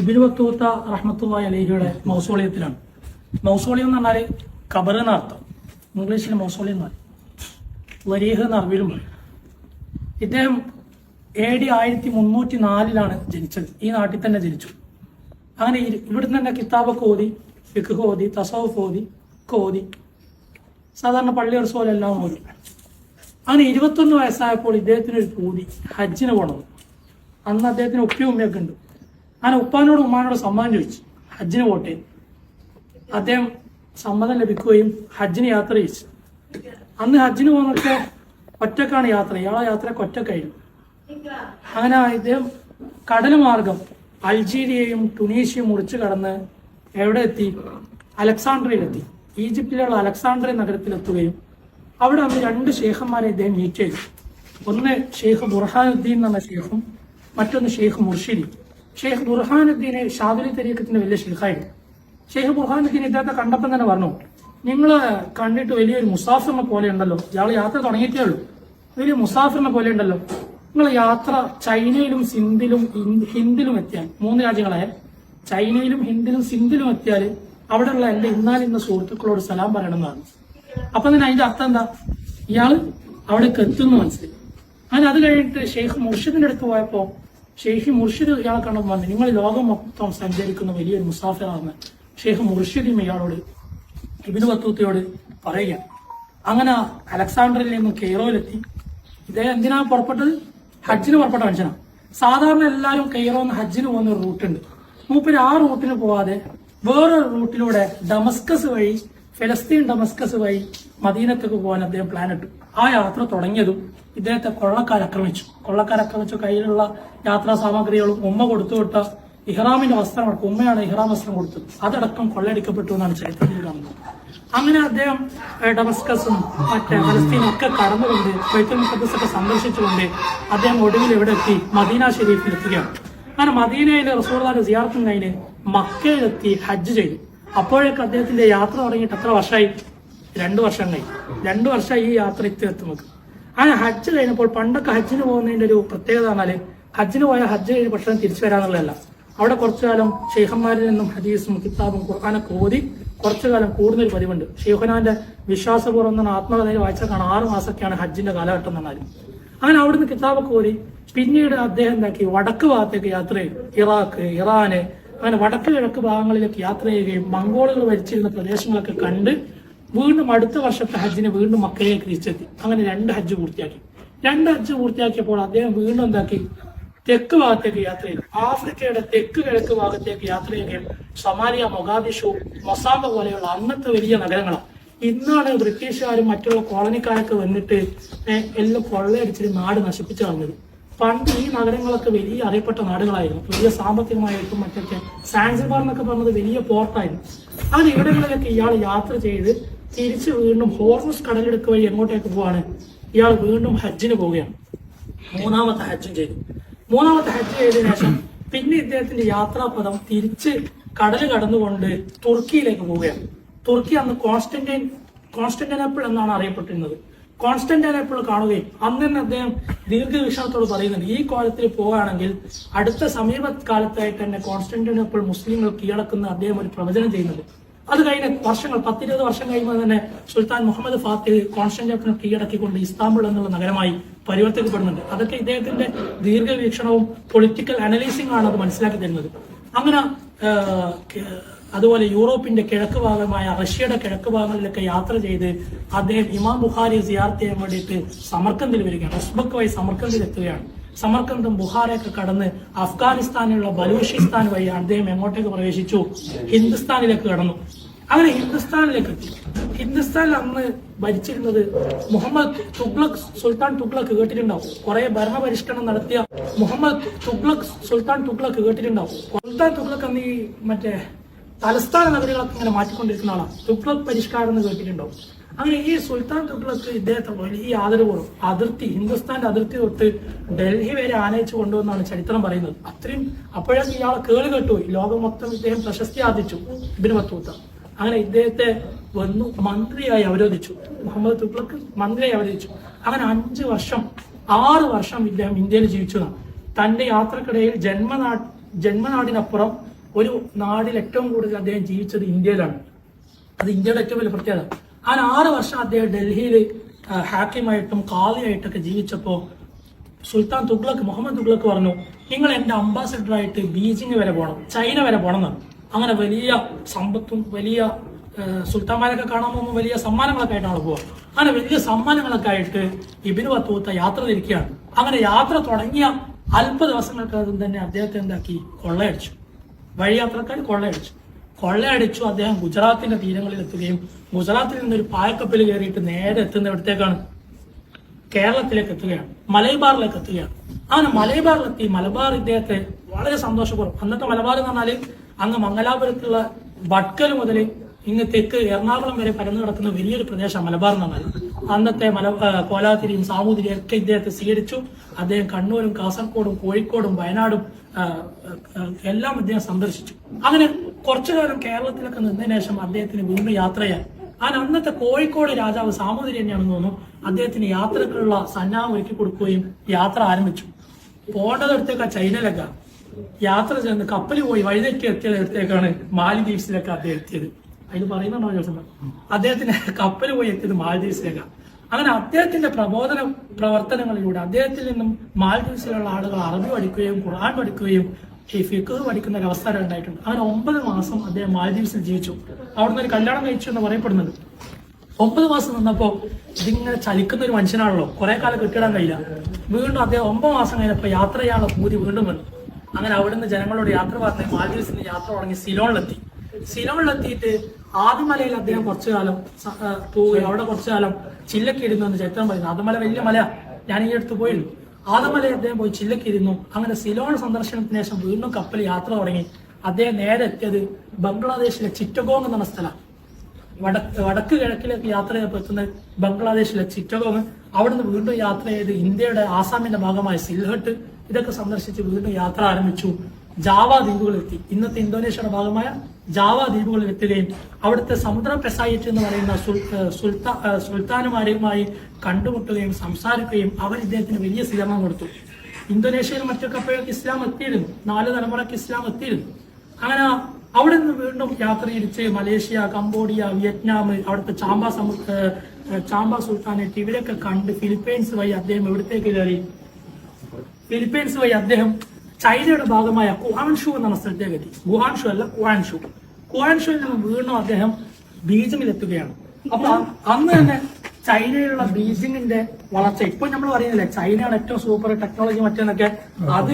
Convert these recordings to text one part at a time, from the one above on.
ഇബിനു Battuta റഹ്മത്തുള്ള അലഹിയുടെ മൗസോളിയത്തിലാണ്. മൗസോളിയം എന്ന് പറഞ്ഞാൽ ഖബർ എന്നർത്ഥം ഇംഗ്ലീഷിൽ മൗസോളിയം എന്ന് പറയും. വരീഹ് എന്ന അറബിയിലും പറയും. ഇദ്ദേഹം എ ഡി ആയിരത്തി മുന്നൂറ്റി നാലിലാണ് ജനിച്ചത്. ഈ നാട്ടിൽ തന്നെ ജനിച്ചു. അങ്ങനെ ഇവിടുന്ന് തന്നെ കിതാബൊക്കെ ഓതി ഫിഖ് ഓതി തസവഫ് ഓതി ഒക്കെ ഓതി. സാധാരണ പള്ളി ഉത്സവം എല്ലാം ഓതി. അങ്ങനെ ഇരുപത്തൊന്ന് വയസ്സായപ്പോൾ ഇദ്ദേഹത്തിന് ഒരു പൂതി. ഹജ്ജിന് പോകണം അന്ന് അദ്ദേഹത്തിന് ഉപ്പയും ഉമ്മയൊക്കെ ഉണ്ട്. അങ്ങനെ ഉപ്പാനോടും ഉമ്മാനോടും സമ്മാനം ചോദിച്ചു. ഹജ്ജിന് പോട്ടെ. അദ്ദേഹം സമ്മതം ലഭിക്കുകയും ഹജ്ജിന് യാത്ര ചെയ്യിച്ചു. അന്ന് ഹജ്ജിന് പോകുന്നൊക്കെ ഒറ്റക്കാണ് യാത്ര. ഇയാളെ യാത്ര ഒറ്റക്കായിരുന്നു. അങ്ങനെ ഇദ്ദേഹം കടൽ മാർഗം അൾജീരിയയും ടുണീഷ്യയും മുറിച്ച് കടന്ന് എവിടെ എത്തി? അലക്സാണ്ട്രയിലെത്തി. ഈജിപ്തിലുള്ള അലക്സാണ്ട്രിയ നഗരത്തിലെത്തുകയും അവിടെ അന്ന് രണ്ട് ഷേഖന്മാരെ ഇദ്ദേഹം മീറ്റ് ചെയ്തു. ഒന്ന് ഷെയ്ഖ് ബുർഹാനുദ്ദീൻ എന്ന ഷെയ്ഖും മറ്റൊന്ന് ഷെയ്ഖ് മുർഷിദി. ഷെയ്ഖ് ബുർഹാനുദ്ദീനെ ഷാദുലി തരീഖത്തിന്റെ വലിയ ഷെയ്ഖായിരുന്നു ഷെയ്ഖ് ബുർഹാനുദ്ദീൻ ഇദ്ദേഹത്തെ കണ്ടപ്പം തന്നെ പറഞ്ഞു നിങ്ങൾ കണ്ടിട്ട് വലിയൊരു മുസാഫിറിനെ പോലെ ഉണ്ടല്ലോ. ഇയാൾ യാത്ര തുടങ്ങിയിട്ടേ ഉള്ളൂ. വലിയ മുസാഫിറിനെ പോലെ ഉണ്ടല്ലോ. നിങ്ങൾ യാത്ര ചൈനയിലും സിന്ധിലും ഹിന്ദിലും എത്തിയാൽ മൂന്ന് രാജ്യങ്ങളായ ചൈനയിലും ഹിന്ദിലും സിന്ധിലും എത്തിയാൽ അവിടെയുള്ള എന്റെ ഇന്നാലിന്ന സുഹൃത്തുക്കളോട് സലാം പറയണമെന്നാണ്. അപ്പൊ തന്നെ അതിന്റെ അർത്ഥം എന്താ? ഇയാൾ അവിടേക്ക് എത്തുന്നു മനസ്സിലായി. അങ്ങനെ അത് കഴിഞ്ഞിട്ട് ഷെയ്ഖ് മുർഷിദിന്റെ അടുത്ത് പോയപ്പോ ഷെയ്ഖ് മുർഷിദ് ഇയാളെ കണ്ടപ്പോൾ പറഞ്ഞു നിങ്ങൾ ലോകം മൊത്തം സഞ്ചരിക്കുന്ന വലിയൊരു മുസാഫിറാണ് ഷെയ്ഖ് മുർഷിദും ഇയാളോട് ഇബിന് ബത്തൂത്തയോട് പറയുക. അങ്ങനെ അലക്സാണ്ടറിൽ നിന്ന് കെയ്റോയിലെത്തി. ഇദ്ദേഹം എന്തിനാ പുറപ്പെട്ടത്? ഹജ്ജിന് പുറപ്പെട്ട മനുഷ്യനാണ് സാധാരണ എല്ലാവരും കെയ്റോ എന്ന് ഹജ്ജിന് പോകുന്ന ഒരു റൂട്ടുണ്ട് മൂപ്പര് ആ റൂട്ടിന് പോവാതെ വേറൊരു റൂട്ടിലൂടെ ഡമസ്കസ് വഴി ഫലസ്തീൻ ഡമസ്കസ് വഴി മദീനത്തേക്ക് പോകാൻ അദ്ദേഹം പ്ലാൻ ഇട്ടു. ആ യാത്ര തുടങ്ങിയതും ഇദ്ദേഹത്തെ കൊള്ളക്കാർ ആക്രമിച്ചു. കൊള്ളക്കാർ ആക്രമിച്ചു. കയ്യിലുള്ള യാത്രാ സാമഗ്രികളും ഉമ്മ കൊടുത്തുവിട്ട ഇഹ്റാമിന്റെ വസ്ത്രമടക്കം ഉമ്മയാണ് ഇഹ്റാം വസ്ത്രം കൊടുത്തത്. അതടക്കം കൊള്ളയടിക്കപ്പെട്ടു എന്നാണ് ചരിത്രത്തിൽ കാണുന്നത്. അങ്ങനെ അദ്ദേഹം ഡമസ്കസും മറ്റേ ഫലസ്തീനും ഒക്കെ കടന്നുകൊണ്ട് ബൈത്തുൽ മുഖദ്ദസ് ഒക്കെ സന്ദർശിച്ചുകൊണ്ട് അദ്ദേഹം ഒടുവിൽ എവിടെ എത്തി മദീന ഷെരീഫിൽ എത്തുകയാണ്. അങ്ങനെ മദീനയിലെ റസൂർദാന്റെ സിയാർത്തും കഴിഞ്ഞ് മക്കയിലെത്തി ഹജ്ജ് ചെയ്തു. അപ്പോഴേക്ക് അദ്ദേഹത്തിന്റെ യാത്ര തുടങ്ങിയിട്ട് എത്ര വർഷമായി? രണ്ടു വർഷം കഴിഞ്ഞു. രണ്ടു വർഷമായി ഈ യാത്ര ഇത്തിരി എത്തുന്നത്. അങ്ങനെ ഹജ്ജ് കഴിഞ്ഞപ്പോൾ പണ്ടൊക്കെ ഹജ്ജിന് പോകുന്നതിന്റെ ഒരു പ്രത്യേകത എന്നാൽ ഹജ്ജിന് പോയ ഹജ്ജ് കഴിഞ്ഞ് ഭക്ഷണം തിരിച്ചു വരാനുള്ളതല്ല അവിടെ കുറച്ചു കാലം ഷെയ്ഖന്മാരിൽ നിന്നും ഹദീസും കിതാബും ഖുർആാനൊക്കെ ഓതി കുറച്ചു കാലം കൂടുതൽ പതിവുണ്ട്. ഷെയ്ഖുനാന്റെ വിശ്വാസപൂർവം എന്ന ആത്മകഥയിൽ വായിച്ചാൽ കാണാം. ആറ് മാസമൊക്കെയാണ് ഹജ്ജിന്റെ കാലഘട്ടം എന്നാലും അങ്ങനെ അവിടുന്ന് കിതാബൊക്കെ ഓരി പിന്നീട് അദ്ദേഹം എന്താക്കി? വടക്ക് ഭാഗത്തേക്ക് യാത്ര ചെയ്തു. ഇറാഖ് ഇറാന് അങ്ങനെ വടക്ക് കിഴക്ക് ഭാഗങ്ങളിലേക്ക് യാത്ര ചെയ്യുകയും മംഗോളുകൾ ഭരിച്ചിരുന്ന പ്രദേശങ്ങളൊക്കെ കണ്ട് വീണ്ടും അടുത്ത വർഷത്തെ ഹജ്ജിന് വീണ്ടും മക്കയിലേക്ക് തിരിച്ചെത്തി. അങ്ങനെ രണ്ട് ഹജ്ജ് പൂർത്തിയാക്കി. രണ്ട് ഹജ്ജ് പൂർത്തിയാക്കിയപ്പോൾ അദ്ദേഹം വീണ്ടും എന്താക്കി? തെക്ക് ഭാഗത്തേക്ക് യാത്ര ചെയ്തു. ആഫ്രിക്കയുടെ തെക്ക് കിഴക്ക് ഭാഗത്തേക്ക് യാത്ര ചെയ്യുകയും സമാലിയ മൊഗാദിഷു മൊസാമ്പ പോലെയുള്ള അന്നത്തെ വലിയ നഗരങ്ങളാണ്. ഇന്നാണ് ബ്രിട്ടീഷുകാരും മറ്റുള്ള കോളനിക്കാരൊക്കെ വന്നിട്ട് എല്ലാം കൊള്ളയടിച്ചിട്ട് നാട് നശിപ്പിച്ചു കളഞ്ഞത്. പണ്ട് ഈ നഗരങ്ങളൊക്കെ വലിയ അറിയപ്പെട്ട നാടുകളായിരുന്നു. വലിയ സാമ്പത്തികമായിട്ടും മറ്റൊക്കെ സാൻസിബാർ എന്നൊക്കെ പറഞ്ഞത് വലിയ പോർട്ടായിരുന്നു. അങ്ങനെ ഇവിടങ്ങളിലൊക്കെ ഇയാൾ യാത്ര ചെയ്ത് തിരിച്ച് വീണ്ടും ഹോർമസ് കടലെടുക്ക് വഴി എങ്ങോട്ടേക്ക് പോവാണ്? ഇയാൾ വീണ്ടും ഹജ്ജിന് പോവുകയാണ്. മൂന്നാമത്തെ ഹജ്ജും ചെയ്തു. മൂന്നാമത്തെ ഹജ്ജ് ചെയ്തതിനു ശേഷം പിന്നെ ഇദ്ദേഹത്തിന്റെ യാത്രാപഥം തിരിച്ച് കടൽ കടന്നുകൊണ്ട് തുർക്കിയിലേക്ക് പോവുകയാണ്. തുർക്കി അന്ന് കോൺസ്റ്റന്റൈൻ കോൺസ്റ്റന്റൈനപ്പിൾ എന്നാണ് അറിയപ്പെട്ടിരുന്നത്. കോൺസ്റ്റന്റൈനപ്പിൾ കാണുകയും അന്ന് തന്നെ അദ്ദേഹം ദീർഘവീക്ഷണത്തോട് പറയുന്നുണ്ട് ഈ കോലത്തിൽ പോവുകയാണെങ്കിൽ അടുത്ത സമീപകാലത്തായിട്ട് തന്നെ കോൺസ്റ്റന്റൈനപ്പിൾ മുസ്ലിങ്ങൾ കീഴടക്കുന്ന അദ്ദേഹം ഒരു പ്രവചനം ചെയ്യുന്നുണ്ട്. അത് കഴിഞ്ഞ് വർഷങ്ങൾ പത്തിരുപത് വർഷം കഴിയുമ്പോൾ തന്നെ സുൽത്താൻ മുഹമ്മദ് ഫാത്തിഹ് കോൺസ്റ്റന്റിനെ കീഴടക്കിക്കൊണ്ട് ഇസ്താംബുൾ എന്നുള്ള നഗരമായി പരിവർത്തിക്കപ്പെടുന്നുണ്ട്. അതൊക്കെ ഇദ്ദേഹത്തിന്റെ ദീർഘവീക്ഷണവും പൊളിറ്റിക്കൽ അനലൈസിംഗ് ആണ് അത് മനസ്സിലാക്കി തരുന്നത്. അങ്ങനെ അതുപോലെ യൂറോപ്പിന്റെ കിഴക്ക് ഭാഗമായ റഷ്യയുടെ കിഴക്ക് ഭാഗങ്ങളിലൊക്കെ യാത്ര ചെയ്ത് അദ്ദേഹം ഇമാം ബുഖാരി സിയാർത്ത് ചെയ്യാൻ വേണ്ടിയിട്ട് സമർക്കന്തിൽ വരികയാണ്. ഉസ്ബക്ക് വഴി സമർക്കന്തിൽ എത്തുകയാണ്. സമർക്കന്തും ബുഹാറയൊക്കെ കടന്ന് അഫ്ഗാനിസ്ഥാനിലുള്ള ബലൂചിസ്ഥാൻ വഴി അദ്ദേഹം എങ്ങോട്ടേക്ക് പ്രവേശിച്ചു? ഹിന്ദുസ്ഥാനിലേക്ക് കടന്നു. അങ്ങനെ ഹിന്ദുസ്ഥാനിലേക്ക് എത്തി. ഹിന്ദുസ്ഥാനിൽ അന്ന് ഭരിച്ചിരുന്നത് മുഹമ്മദ് തുഗ്ലക് സുൽത്താൻ തുഗ്ലക് കേട്ടിട്ടുണ്ടാവും. കുറെ ഭരണപരിഷ്കരണം നടത്തിയ മുഹമ്മദ് തുഗ്ലക് സുൽത്താൻ തുഗ്ലക് കേട്ടിട്ടുണ്ടാവും. സുൽത്താൻ തുഗ്ലക് അന്ന് ഈ മറ്റേ തലസ്ഥാന നഗരികളൊക്കെ ഇങ്ങനെ മാറ്റിക്കൊണ്ടിരിക്കുന്ന ആളാണ് തുഗ്ലക് പരിഷ്കാരം എന്ന് കേട്ടിട്ടുണ്ടാവും. അങ്ങനെ ഈ സുൽത്താൻ തുഗ്ലക്ക് ഇദ്ദേഹത്തെ വലിയ ആദരവോടും അതിർത്തി ഹിന്ദുസ്ഥാന്റെ അതിർത്തി തൊട്ട് ഡൽഹി വരെ ആനയിച്ചു കൊണ്ടുവന്നാണ് ചരിത്രം പറയുന്നത്. അത്രയും അപ്പോഴൊക്കെ ഇയാളെ കേൾ കേട്ടുപോയി ലോകം മൊത്തം ഇദ്ദേഹം പ്രശസ്തി ആർജിച്ചു. ഇബിന് ബത്തൂത്ത അങ്ങനെ ഇദ്ദേഹത്തെ വന്നു മന്ത്രിയായി അവരോധിച്ചു. മുഹമ്മദ് തുഗ്ലക്ക് മന്ത്രിയായി അവരോധിച്ചു. അങ്ങനെ അഞ്ച് വർഷം ആറ് വർഷം ഇദ്ദേഹം ഇന്ത്യയിൽ ജീവിച്ചതാണ് തന്റെ യാത്രക്കിടയിൽ ജന്മനാ ജന്മനാടിനപ്പുറം ഒരു നാടിൽ ഏറ്റവും കൂടുതൽ അദ്ദേഹം ജീവിച്ചത് ഇന്ത്യയിലാണ്. അത് ഇന്ത്യയുടെ ഏറ്റവും വലിയ പ്രത്യേകത. അങ്ങനെ ആറ് വർഷം അദ്ദേഹം ഡൽഹിയിൽ ഹാക്കിമായിട്ടും കാളിയായിട്ടൊക്കെ ജീവിച്ചപ്പോൾ സുൽത്താൻ തുഗ്ലക്ക് മുഹമ്മദ് തുഗ്ലക്ക് പറഞ്ഞു നിങ്ങൾ എന്റെ അംബാസഡർ ആയിട്ട് ബീജിംഗ് വരെ പോകണം ചൈന വരെ പോകണം എന്നാണ്. അങ്ങനെ വലിയ സമ്പത്തും വലിയ സുൽത്താൻമാരൊക്കെ കാണാൻ പോകുമ്പോൾ വലിയ സമ്മാനങ്ങളൊക്കെ ആയിട്ടാണ് പോവുക. അങ്ങനെ വലിയ സമ്മാനങ്ങളൊക്കെ ആയിട്ട് ഇബിനു അത്തൂത്ത യാത്ര തിരിക്കുകയാണ്. അങ്ങനെ യാത്ര തുടങ്ങിയ അല്പ ദിവസങ്ങൾക്കകം തന്നെ അദ്ദേഹത്തെ എന്താക്കി? കൊള്ളയടിച്ചു. വഴിയാത്രക്കാർ കൊള്ളയടിച്ചു. കൊള്ളയടിച്ചു അദ്ദേഹം ഗുജറാത്തിന്റെ തീരങ്ങളിൽ എത്തുകയും ഗുജറാത്തിൽ നിന്നൊരു പായക്കപ്പിൽ കയറിയിട്ട് നേരെ എത്തുന്ന ഇവിടത്തേക്കാണ് കേരളത്തിലേക്ക് എത്തുകയാണ്. മലബാറിലേക്ക് എത്തുകയാണ്. അങ്ങനെ മലബാറിലെത്തി. മലബാർ ഇദ്ദേഹത്തെ വളരെ സന്തോഷപൂർവം. അന്നത്തെ മലബാർ എന്ന് പറഞ്ഞാൽ അങ്ങ് മംഗലാപുരത്തുള്ള ഭട്കൽ മുതൽ ഇങ്ങ് തെക്ക് എറണാകുളം വരെ പരന്നു കിടക്കുന്ന വലിയൊരു പ്രദേശം മലബാർ എന്ന് പറഞ്ഞാൽ അന്നത്തെ മല കോലാതിരിയും സാമൂതിരിയും ഒക്കെ ഇദ്ദേഹത്തെ സ്വീകരിച്ചു. അദ്ദേഹം കണ്ണൂരും കാസർഗോഡും കോഴിക്കോടും വയനാടും എല്ലാം അദ്ദേഹം സന്ദർശിച്ചു. അങ്ങനെ കുറച്ചു കാലം കേരളത്തിലൊക്കെ നിന്നതിന് ശേഷം അദ്ദേഹത്തിന് വീണ്ടും യാത്രയായി. ആ അന്നത്തെ കോഴിക്കോട് രാജാവ് സാമൂതിരി തന്നെയാണെന്ന് തോന്നുന്നു. അദ്ദേഹത്തിന് യാത്രക്കുള്ള സന്നാഹം ഒരുക്കി കൊടുക്കുകയും യാത്ര ആരംഭിച്ചു. പോണ്ടതെടുത്തേക്കാ ചൈനയിലൊക്കെ. യാത്ര ചെന്ന് കപ്പൽ പോയി വഴിതെറ്റി എത്തിയതെടുത്തേക്കാണ് മാലിദ്വീപ്സിലേക്ക് അദ്ദേഹം എത്തിയത്. അതിന് പറയുന്നുണ്ടോ അദ്ദേഹത്തിന് കപ്പൽ പോയി എത്തിയത് മാലദ്വീപ്സിലേക്ക്. അങ്ങനെ അദ്ദേഹത്തിന്റെ പ്രബോധന പ്രവർത്തനങ്ങളിലൂടെ അദ്ദേഹത്തിൽ നിന്നും മാലദ്വീപ്സിലുള്ള ആളുകൾ അറബി പഠിക്കുകയും ഖുർആൻ പഠിക്കുകയും ഈ പഠിക്കുന്ന ഒരു അവസരം ഉണ്ടായിട്ടുണ്ട്. അങ്ങനെ ഒമ്പത് മാസം അദ്ദേഹം മാലദ്വീപ്സിൽ ജീവിച്ചു. അവിടുന്ന് ഒരു കല്യാണം കഴിച്ചു എന്ന് പറയപ്പെടുന്നത് ഒമ്പത് മാസം നിന്നപ്പോ ഇതിങ്ങനെ ചലിക്കുന്ന ഒരു മനുഷ്യനാണല്ലോ. കുറെ കാലം കെട്ടിടാൻ കഴിയില്ല. വീണ്ടും അദ്ദേഹം ഒമ്പത് മാസം കഴിഞ്ഞപ്പോ യാത്ര ചെയ്യാനുള്ള പൂതി വീണ്ടും വന്നു. അങ്ങനെ അവിടുന്ന് ജനങ്ങളോട് യാത്ര പറഞ്ഞ് മാലദ്വീപ്സിൽ നിന്ന് യാത്ര തുടങ്ങി സിലോണിലെത്തി. സിലോണിലെത്തിയിട്ട് ആദിമലയിൽ അദ്ദേഹം കുറച്ചു കാലം പോവുകയും അവിടെ കുറച്ചു കാലം ചില്ലക്കിരുന്നു എന്ന് ചരിത്രം പറയുന്നു. ആദിമല വലിയ മല. ഞാൻ ഈ അടുത്ത് പോയിരുന്നു ആദമലയിൽ അദ്ദേഹം പോയി ചില്ലക്കിരുന്നു അങ്ങനെ സിലോൺ സന്ദർശനത്തിന് ശേഷം വീണ്ടും കപ്പൽ യാത്ര തുടങ്ങി. അദ്ദേഹം നേരെ എത്തിയത് ബംഗ്ലാദേശിലെ ചിറ്റഗോങ് എന്ന സ്ഥലം. വടക്ക് വടക്ക് കിഴക്കിലേക്ക് യാത്ര ചെയ്തപ്പോൾ എത്തുന്നത് ബംഗ്ലാദേശിലെ ചിറ്റഗോങ്. അവിടുന്ന് വീണ്ടും യാത്ര ചെയ്ത് ഇന്ത്യയുടെ ആസാമിന്റെ ഭാഗമായ സിൽഹട്ട് ഇതൊക്കെ സന്ദർശിച്ച് വീണ്ടും യാത്ര ആരംഭിച്ചു. ജാവ ദ്വീപുകളെത്തി ഇന്നത്തെ ഇന്തോനേഷ്യയുടെ ഭാഗമായ ജാവ ദ്വീപുകളിൽ എത്തുകയും അവിടുത്തെ സമുദ്ര പെസായിറ്റ് എന്ന് പറയുന്ന സുൽത്താ സുൽത്താനുമാരുമായി കണ്ടുമുട്ടുകയും സംസാരിക്കുകയും അവർ ഇദ്ദേഹത്തിന് വലിയ സ്വീകരണം കൊടുത്തു. ഇന്തോനേഷ്യയിൽ മറ്റൊക്കെ അപ്പോഴൊക്കെ ഇസ്ലാം എത്തിയിരുന്നു. നാല് തലമുറയ്ക്ക് ഇസ്ലാം എത്തിയിരുന്നു. അങ്ങനെ അവിടെ നിന്ന് വീണ്ടും യാത്ര തിരിച്ച് മലേഷ്യ കംബോഡിയ വിയറ്റ്നാം അവിടുത്തെ ചാമ്പ സമു ചാമ്പ സുൽത്താനേറ്റ് ഇവരൊക്കെ കണ്ട് ഫിലിപ്പൈൻസ് വഴി അദ്ദേഹം എവിടത്തേക്ക് കയറി? ഫിലിപ്പൈൻസ് വഴി അദ്ദേഹം ചൈനയുടെ ഭാഗമായ കുഹാൻഷു എന്ന സ്ഥലത്തേക്ക് എത്തി ഗുഹാൻഷു അല്ല കുഹാൻഷു കുഹാൻഷുവിൽ നിന്ന് വീണ്ടും അദ്ദേഹം ബീജിംഗിൽ എത്തുകയാണ് അപ്പൊ അന്ന് തന്നെ ചൈനയിലുള്ള ബീജിംഗിന്റെ വളർച്ച ഇപ്പൊ നമ്മൾ പറയുന്നില്ലേ ചൈനയാണ് ഏറ്റവും സൂപ്പർ ടെക്നോളജി മറ്റേന്നൊക്കെ. അത്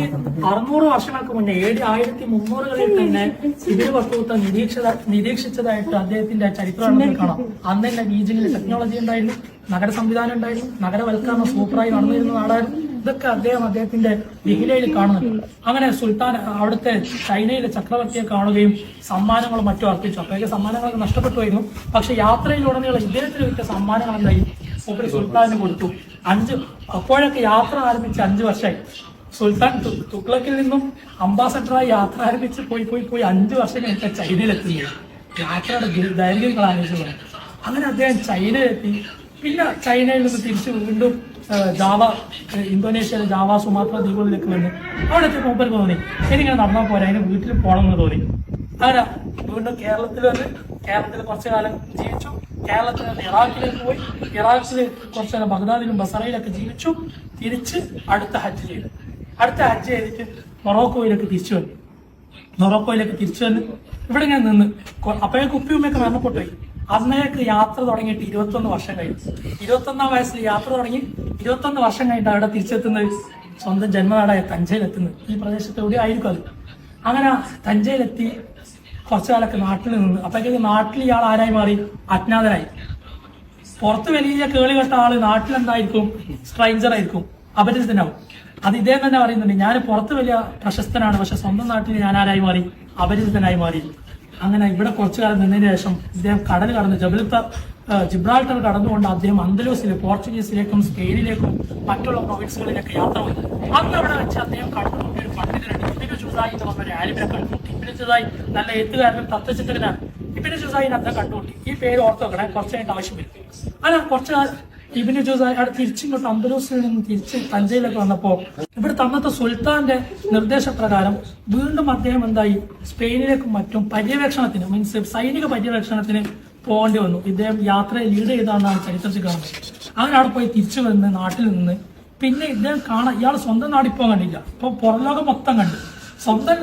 അറുന്നൂറ് വർഷങ്ങൾക്ക് മുന്നേ ഏഴ് ആയിരത്തി മുന്നൂറുകളിൽ തന്നെ ഇതിന് വസ്തുത്വം നിരീക്ഷിത നിരീക്ഷിച്ചതായിട്ട് അദ്ദേഹത്തിന്റെ ചരിത്രം നമുക്ക് കാണാം. അന്ന് തന്നെ ബീജിംഗിൽ ടെക്നോളജി ഉണ്ടായിരുന്നു നഗര സംവിധാനം ഉണ്ടായിരുന്നു നഗരവൽക്കരണം സൂപ്പറായി നടന്നിരുന്ന നാടായിരുന്നു. ഇതൊക്കെ അദ്ദേഹം അദ്ദേഹത്തിന്റെ ലിഹിലയിൽ കാണുന്നുണ്ട് അങ്ങനെ സുൽത്താൻ അവിടുത്തെ ചൈനയിലെ ചക്രവർത്തിയെ കാണുകയും സമ്മാനങ്ങളും മറ്റും അർപ്പിച്ചു. അപ്പോഴേക്ക് സമ്മാനങ്ങളൊക്കെ നഷ്ടപ്പെട്ടുമായിരുന്നു പക്ഷെ യാത്രയിലുടനീളം ഇദ്ദേഹത്തിന് കിട്ടിയ സമ്മാനങ്ങൾ എന്തായി? മൂപ്പര് സുൽത്താനിന് കൊടുത്തു. അഞ്ച് അപ്പോഴൊക്കെ യാത്ര ആരംഭിച്ച് അഞ്ച് വർഷമായി സുൽത്താൻ തുക്ലക്കിൽ നിന്നും അംബാസഡറായി യാത്ര ആരംഭിച്ച് പോയി പോയി പോയി അഞ്ച് വർഷം കഴിഞ്ഞ ചൈനയിലെത്തുകയാണ് യാത്രയുടെ ദൈർഘ്യങ്ങൾ ആലോചിച്ചു അങ്ങനെ അദ്ദേഹം ചൈനയിലെത്തി. പിന്നെ ചൈനയിൽ നിന്ന് തിരിച്ചു വീണ്ടും ജാവ ഇന്തോനേഷ്യയിലെ ജാവ സുമാത്ര ദ്വീപുകളിലേക്ക് വന്നു അവിടെ എത്തി മൂപ്പർക്ക് തോന്നി. എനിക്കിങ്ങനെ നടന്നാൽ പോരാ അതിന് വീട്ടിൽ പോകണം എന്ന് തോന്നി. അങ്ങനെ വീണ്ടും കേരളത്തിൽ വന്ന് കേരളത്തിൽ കുറച്ചു കാലം ജീവിച്ചു. കേരളത്തിൽ നിന്ന് ഇറാഖിലേക്ക് പോയി. ഇറാഖിൽ കുറച്ചു കാലം ബഗ്ദാദിലും ബസറയിലൊക്കെ ജീവിച്ചു. തിരിച്ച് അടുത്ത ഹജ്ജ് ചെയ്തു. അടുത്ത ഹജ്ജ് ചെയ്തിട്ട് മൊറോക്കോയിലേക്ക് തിരിച്ചു വന്നു. മൊറോക്കോയിലേക്ക് തിരിച്ചു വന്ന് ഇവിടെ ഇങ്ങനെ നിന്ന്. അപ്പോഴേക്കും ഉപ്പിയുമ്മയൊക്കെ മരണപ്പെട്ടു അന്നേക്ക് യാത്ര തുടങ്ങിയിട്ട് ഇരുപത്തൊന്ന് വർഷം കഴിഞ്ഞു. ഇരുപത്തൊന്നാം വയസ്സിൽ യാത്ര തുടങ്ങി ഇരുപത്തൊന്ന് വർഷം കഴിഞ്ഞിട്ട് അവിടെ തിരിച്ചെത്തുന്നത് സ്വന്തം ജന്മനാടായ തഞ്ചയിലെത്തുന്നത്. ഈ പ്രദേശത്ത് എവിടെ ആയിരിക്കും അത്. അങ്ങനെ തഞ്ചയിലെത്തി കുറച്ചു കാലൊക്കെ നാട്ടിൽ നിന്ന് അപ്പോഴേക്ക് നാട്ടിൽ ഇയാൾ ആരായി മാറി? അജ്ഞാതനായി. പുറത്ത് വലിയ കേളി കെട്ട ആൾ നാട്ടിലെന്തായിരിക്കും സ്ട്രൈഞ്ചർ ആയിരിക്കും. അപരിചിതനാവും. അത് ഇദ്ദേഹം തന്നെ പറയുന്നുണ്ട് ഞാൻ പുറത്ത് വലിയ പ്രശസ്തനാണ് പക്ഷെ സ്വന്തം നാട്ടിൽ ഞാൻ ആരായി മാറി? അപരിചിതനായി മാറി അങ്ങനെ ഇവിടെ കുറച്ചു കാലം നിന്നതിന് ശേഷം ഇദ്ദേഹം കടൽ കടന്ന് ജബലിത്ത ജിബ്രാൾട്ടർ കടന്നുകൊണ്ട് അദ്ദേഹം അന്തലൂസിലെ പോർച്ചുഗീസിലേക്കും സ്പെയിനിലേക്കും മറ്റുള്ള പ്രൊവിൻസുകളിലേക്ക് യാത്ര വന്നു. അന്ന് അവിടെ വെച്ച് അദ്ദേഹം കടന്നു ഒരു പണ്ഡിതനുണ്ട് ഇബിനു ജുസായി എന്ന് ഇബിനു ജുസായി നല്ല എഴുത്തുകാരനും തത്വചിന്തകനാണ്. ഇപ്പിനെ ജുസായിനെ അദ്ദേഹം കണ്ടുമുട്ടി ഈ പേര് ഓർത്ത് വെക്കണേ കുറച്ച് ആവശ്യം വരും അല്ല കുറച്ച് ഇബിനു ജോസ് അവിടെ തിരിച്ചിങ്ങോട്ട് അന്തരൂസിൽ നിന്ന് തിരിച്ച് തഞ്ചയിലേക്ക് വന്നപ്പോ ഇവിടെ ഇവിടുത്തെ അന്നത്തെ സുൽത്താന്റെ നിർദ്ദേശപ്രകാരം വീണ്ടും അദ്ദേഹം എന്തായി? സ്പെയിനിലേക്കും മറ്റും പര്യവേക്ഷണത്തിന് മീൻസ് സൈനിക പര്യവേക്ഷണത്തിന് പോകേണ്ടി വന്നു. ഇദ്ദേഹം യാത്രയെ ലീഡ് ചെയ്താണെന്നാണ് ചരിത്രത്തിൽ കാണുന്നത്. അങ്ങനെ അവിടെ പോയി തിരിച്ചു വന്ന് നാട്ടിൽ നിന്ന് പിന്നെ ഇദ്ദേഹം കാണാൻ ഇയാൾ സ്വന്തം നാടിപ്പോ കണ്ടില്ല. ഇപ്പൊ പുറംലോകം മൊത്തം കണ്ടു. സ്വന്തം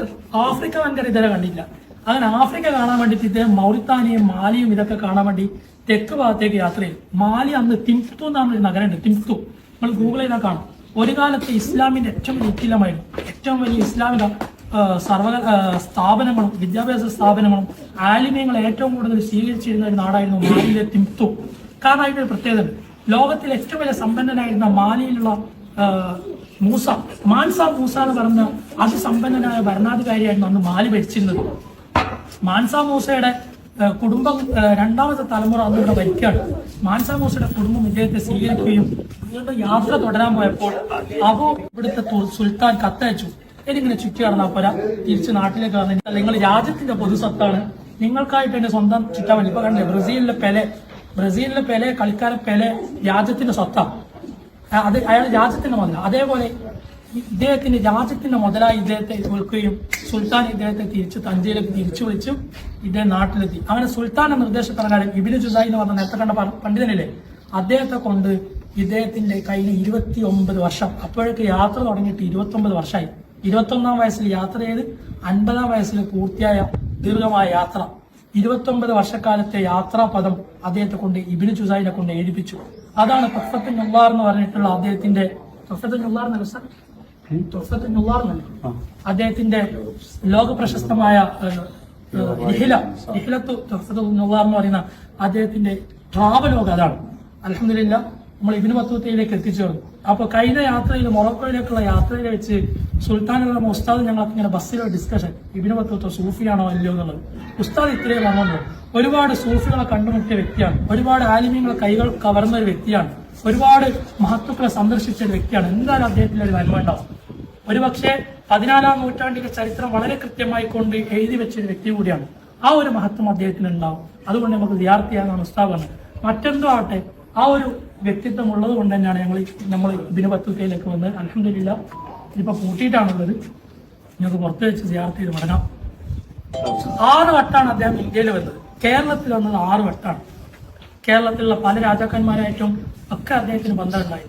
ആഫ്രിക്ക വൻകര ഇതുവരെ കണ്ടില്ല. അങ്ങനെ ആഫ്രിക്ക കാണാൻ വേണ്ടിയിട്ട് ഇദ്ദേഹം മൗറിത്താനിയും മാലിയും ഇതൊക്കെ കാണാൻ വേണ്ടി തെക്ക് ഭാഗത്തേക്ക് യാത്ര ചെയ്തു മാലി അന്ന് തിംപ്തു എന്നാണ് ഒരു നഗരമുണ്ട്. തിംപ്തു നമ്മൾ ഗൂഗിൾ ചെയ്താൽ കാണും. ഒരു കാലത്ത് ഇസ്ലാമിന്റെ ഏറ്റവും വലിയ ഇക്കിലമായിരുന്നു ഏറ്റവും വലിയ ഇസ്ലാമിക സർവ സ്ഥാപനങ്ങളും വിദ്യാഭ്യാസ സ്ഥാപനങ്ങളും ആലിമ്യങ്ങൾ ഏറ്റവും കൂടുതൽ സ്വീകരിച്ചിരുന്ന ഒരു നാടായിരുന്നു മാലിയിലെ തിംപ്തു കാരണം ഒരു പ്രത്യേകത ലോകത്തിലെ ഏറ്റവും വലിയ സമ്പന്നനായിരുന്ന മാലിയിലുള്ള മൂസ മാൻസ മൂസ എന്ന് പറഞ്ഞ അതിസമ്പന്നനായ ഭരണാധികാരിയായിരുന്നു അന്ന് മാലി ഭരിച്ചിരുന്നത്. മാൻസ മൂസയുടെ കുടുംബം രണ്ടാമത്തെ തലമുറ അന്ന് ഇവിടെ ഭരിക്കുകയാണ്. മാൻസ കുടുംബം ഇദ്ദേഹത്തെ സ്വീകരിക്കുകയും വീണ്ടും യാത്ര തുടരാൻ പോയപ്പോൾ അബു ഇവിടുത്തെ സുൽത്താൻ കത്തയച്ചു. എനിക്കിങ്ങനെ ചുറ്റി നടന്നാൽ പോരാ. തിരിച്ച് നാട്ടിലേക്ക് വന്നിട്ട് നിങ്ങൾ രാജ്യത്തിന്റെ പൊതുസ്വത്താണ് നിങ്ങൾക്കായിട്ട് എന്റെ സ്വന്തം ചുറ്റാൻ വേണ്ടി. ഇപ്പൊ കണ്ടില്ലേ ബ്രസീലിലെ പെലെ ബ്രസീലിലെ പെലെ കളിക്കാരൻ പെലെ രാജ്യത്തിന്റെ സ്വത്താണ് അത് അയാൾ രാജ്യത്തിന്റെ മുതല അതേപോലെ ഇദ്ദേഹത്തിന്റെ രാജ്യത്തിന്റെ മുതലായി ഇദ്ദേഹത്തെ വിൽക്കുകയും സുൽത്താൻ ഇദ്ദേഹത്തെ തിരിച്ച് തഞ്ചയിലേക്ക് തിരിച്ചു വിളിച്ചു ഇദ്ദേഹം നാട്ടിലെത്തി. അവനെ സുൽത്താന്റെ നിർദ്ദേശപ്രകാരം ഇബിന് ജുസായി എന്ന് പറഞ്ഞ നേരത്തെ കണ്ട പണ്ഡിതനില്ലേ അദ്ദേഹത്തെ കൊണ്ട് ഇദ്ദേഹത്തിന്റെ കയ്യിൽ ഇരുപത്തി ഒമ്പത് വർഷം. അപ്പോഴേക്ക് യാത്ര തുടങ്ങിയിട്ട് ഇരുപത്തി ഒമ്പത് വർഷമായി. ഇരുപത്തി ഒന്നാം വയസ്സിൽ യാത്ര ചെയ്ത് അൻപതാം വയസ്സിൽ പൂർത്തിയായ ദീർഘമായ യാത്ര. ഇരുപത്തൊമ്പത് വർഷക്കാലത്തെ യാത്രാപദം അദ്ദേഹത്തെ കൊണ്ട് ഇബിന് ജുസായിനെ കൊണ്ട് എഴുതിപ്പിച്ചു. അതാണ് ഉള്ളാർ എന്ന് പറഞ്ഞിട്ടുള്ള അദ്ദേഹത്തിന്റെ ഉള്ളാർ എന്നല്ല സാർ അദ്ദേഹത്തിന്റെ ലോക പ്രശസ്തമായ എന്ന് പറയുന്ന അദ്ദേഹത്തിന്റെ ട്രാവലോഗ് അതാണ്. അലഹമില്ല നമ്മൾ ഇബിന് ബത്തൂത്തയിലേക്ക് എത്തിച്ചേർന്നു അപ്പൊ കഴിഞ്ഞ യാത്രയിൽ മൊറോക്കോയിലേക്കുള്ള യാത്രയിൽ വെച്ച് സുൽത്താൻ സുൽത്താനുള്ള ഉസ്താദ് ഞങ്ങൾക്ക് ഇങ്ങനെ ബസ്സിലെ ഡിസ്കഷൻ ഇബിന് ബത്തൂത്ത സൂഫിയാണോ അല്ലയോ എന്നുള്ളത്. ഉസ്താദ് ഇത്രയും വന്നുണ്ട് ഒരുപാട് സൂഫികളെ കണ്ടുമുട്ടിയ വ്യക്തിയാണ്. ഒരുപാട് ആലിമ്യങ്ങളെ കൈകൾ കവർന്ന ഒരു വ്യക്തിയാണ്. ഒരുപാട് മഹത്വക്കളെ സന്ദർശിച്ച ഒരു വ്യക്തിയാണ്. എന്തായാലും അദ്ദേഹത്തിന്റെ ഒരു വരുമാനം ഉണ്ടാവും ഒരുപക്ഷെ പതിനാലാം നൂറ്റാണ്ടിലെ ചരിത്രം വളരെ കൃത്യമായി കൊണ്ട് എഴുതി വെച്ച ഒരു വ്യക്തി കൂടിയാണ്. ആ ഒരു മഹത്വം അദ്ദേഹത്തിന് ഉണ്ടാവും അതുകൊണ്ട് നമുക്ക് വിദ്യാർത്ഥിയാകാൻ ഉസ്താവ് മറ്റെന്തോ ആട്ടെ ആ ഒരു വ്യക്തിത്വം ഉള്ളത് കൊണ്ട് തന്നെയാണ് ഞങ്ങൾ നമ്മൾ ഇതിന് പത്തുക്കയിലേക്ക് വന്ന് അലഹമില്ല ഇപ്പൊ പൂട്ടിയിട്ടാണുള്ളത്. ഞങ്ങൾക്ക് പുറത്ത് വെച്ച് വിദ്യാർത്ഥി ഇത് മടങ്ങാം. ആറ് വട്ടാണ് അദ്ദേഹം ഇന്ത്യയിൽ വന്നത്. കേരളത്തിൽ വന്നത് ആറ് വട്ടാണ്. കേരളത്തിലുള്ള പല രാജാക്കന്മാരായിട്ടും ഒക്കെ അദ്ദേഹത്തിന് ബന്ധമുണ്ടായി